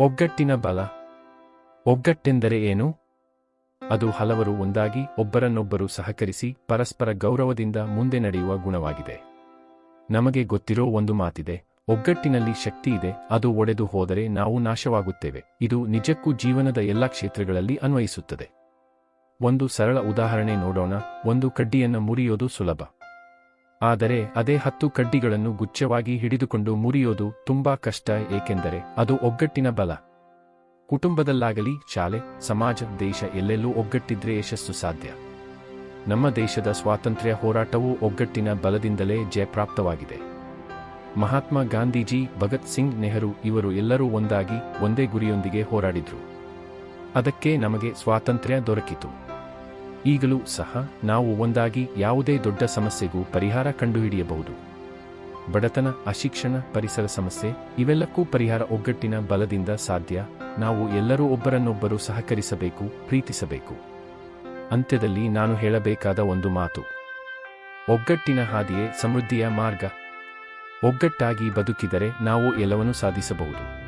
ಒಗ್ಗಟ್ಟಿನ ಬಲ. ಒಗ್ಗಟ್ಟೆಂದರೆ ಏನು? ಅದು ಹಲವರು ಒಂದಾಗಿ ಒಬ್ಬರನ್ನೊಬ್ಬರು ಸಹಕರಿಸಿ ಪರಸ್ಪರ ಗೌರವದಿಂದ ಮುಂದೆ ನಡೆಯುವ ಗುಣವಾಗಿದೆ. ನಮಗೆ ಗೊತ್ತಿರೋ ಒಂದು ಮಾತಿದೆ, ಒಗ್ಗಟ್ಟಿನಲ್ಲಿ ಶಕ್ತಿ ಇದೆ, ಅದು ಒಡೆದು ಹೋದರೆ ನಾವು ನಾಶವಾಗುತ್ತೇವೆ, ಇದು ನಿಜಕ್ಕೂ ಜೀವನದ ಎಲ್ಲ ಕ್ಷೇತ್ರಗಳಲ್ಲಿ ಅನ್ವಯಿಸುತ್ತದೆ. ಒಂದು ಸರಳ ಉದಾಹರಣೆ ನೋಡೋಣ, ಒಂದು ಕಡ್ಡಿಯನ್ನು ಮುರಿಯೋದು ಸುಲಭ. ಆದರೆ ಅದೇ ಹತ್ತು ಕಡ್ಡಿಗಳನ್ನು ಗುಚ್ಛವಾಗಿ ಹಿಡಿದುಕೊಂಡು ಮುರಿಯೋದು ತುಂಬಾ ಕಷ್ಟ, ಏಕೆಂದರೆ ಅದು ಒಗ್ಗಟ್ಟಿನ ಬಲ. ಕುಟುಂಬದಲ್ಲಾಗಲಿ, ಶಾಲೆ, ಸಮಾಜ, ದೇಶ ಎಲ್ಲೆಲ್ಲೂ ಒಗ್ಗಟ್ಟಿದ್ರೆ ಯಶಸ್ಸು ಸಾಧ್ಯ. ನಮ್ಮ ದೇಶದ ಸ್ವಾತಂತ್ರ್ಯ ಹೋರಾಟವು ಒಗ್ಗಟ್ಟಿನ ಬಲದಿಂದಲೇ ಜಯಪ್ರಾಪ್ತವಾಗಿದೆ. ಮಹಾತ್ಮ ಗಾಂಧೀಜಿ, ಭಗತ್ ಸಿಂಗ್ ನೆಹರು ಇವರು ಎಲ್ಲರೂ ಒಂದಾಗಿ, ಒಂದೇ ಗುರಿಯೊಂದಿಗೆ ಹೋರಾಡಿದ್ರು. ಅದಕ್ಕೆ ನಮಗೆ ಸ್ವಾತಂತ್ರ್ಯ ದೊರಕಿತು. ಈಗಲೂ ಸಹ ನಾವು ಒಂದಾಗಿ ಯಾವುದೇ ದೊಡ್ಡ ಸಮಸ್ಯೆಗೂ ಪರಿಹಾರ ಕಂಡುಹಿಡಿಯಬಹುದು. ಬಡತನ, ಅಶಿಕ್ಷಣ, ಪರಿಸರ ಸಮಸ್ಯೆ ಇವೆಲ್ಲಕ್ಕೂ ಪರಿಹಾರ ಒಗ್ಗಟ್ಟಿನ ಬಲದಿಂದ ಸಾಧ್ಯ. ನಾವು ಎಲ್ಲರೂ ಒಬ್ಬರನ್ನೊಬ್ಬರು ಸಹಕರಿಸಬೇಕು, ಪ್ರೀತಿಸಬೇಕು. ಅಂತ್ಯದಲ್ಲಿ ನಾನು ಹೇಳಬೇಕಾದ ಒಂದು ಮಾತು. ಒಗ್ಗಟ್ಟಿನ ಹಾದಿಯೇ ಸಮೃದ್ಧಿಯ ಮಾರ್ಗ. ಒಗ್ಗಟ್ಟಾಗಿ ಬದುಕಿದರೆ ನಾವು ಎಲ್ಲವನ್ನೂ ಸಾಧಿಸಬಹುದು.